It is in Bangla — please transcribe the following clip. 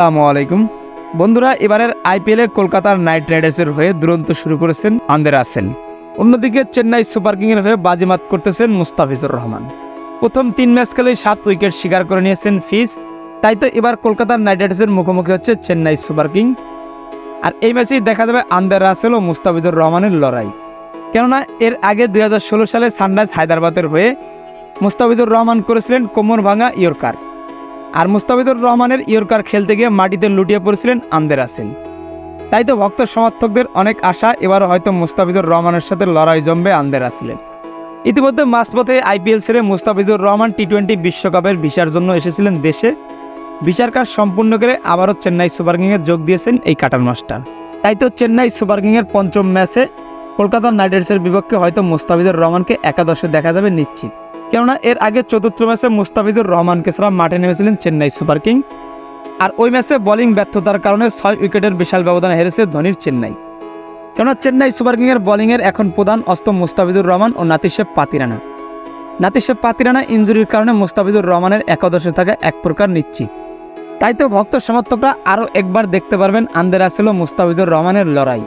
আসসালামু আলাইকুম। বন্ধুরা, এবারের আইপিএলে কলকাতার নাইট রাইডার্সের হয়ে দুরন্ত শুরু করেছেন আন্দের আসেন অন্যদিকে চেন্নাই সুপার কিংয়ের হয়ে বাজিমাত করতেছেন মুস্তাফিজুর রহমান। প্রথম তিন ম্যাচ খেলেই সাত উইকেট শিকার করে নিয়েছেন ফিস তাই তো এবার কলকাতার নাইট রাইডার্সের মুখোমুখি হচ্ছে চেন্নাই সুপার কিং। আর এই ম্যাচেই দেখা যাবে আন্দের রাসেল ও মুস্তাফিজুর রহমানের লড়াই। কেননা, এর আগে দু হাজার ষোলো সালে সানরাইজ হায়দ্রাবাদের হয়ে মুস্তাফিজুর রহমান করেছিলেন কোমর ভাঙা ইয়র্কার। আর মুস্তাফিদুর রহমানের ইয়র্কার খেলতে গিয়ে মাটিতে লুটিয়ে পড়েছিলেন আন্দের আসেন তাই তো ভক্ত সমর্থকদের অনেক আশা এবার হয়তো মুস্তাফিজুর রহমানের সাথে লড়াই জমবে আন্দের আসলেন ইতিমধ্যে মাঝপথে আইপিএল ছেড়ে মুস্তাফিজুর রহমান টি টোয়েন্টি বিশ্বকাপের ভিসার জন্য এসেছিলেন দেশে। ভিসার কাজ সম্পূর্ণ করে আবারও চেন্নাই সুপার কিংয়ে যোগ দিয়েছেন এই কাটার মাস্টার। তাই তো চেন্নাই সুপার কিংয়ের পঞ্চম ম্যাচে কলকাতা নাইট রাইডার্সের বিপক্ষে হয়তো মুস্তাফিজুর রহমানকে একাদশে দেখা যাবে নিশ্চিত। কেননা এর আগে চতুর্থ ম্যাচে মুস্তাফিজুর রহমানকে ছাড়া মাঠে নেমেছিলেন চেন্নাই সুপার কিং। আর ওই ম্যাচে বোলিং ব্যর্থতার কারণে ছয় উইকেটের বিশাল ব্যবধানে হেরেছে ধোনির চেন্নাই। কেননা চেন্নাই সুপার কিংয়ের বোলিংয়ের এখন প্রধান অস্ত্র মুস্তাফিজুর রহমান ও নাতিশেব পাতিরানা। নাতিশেব পাতিরানা ইঞ্জুরির কারণে মুস্তাফিজুর রহমানের একাদশে থাকা এক প্রকার নিশ্চিত। তাই তো ভক্ত সমর্থকরা আরও একবার দেখতে পারবেন আন্দের ও মুস্তাফিজুর রহমানের লড়াই।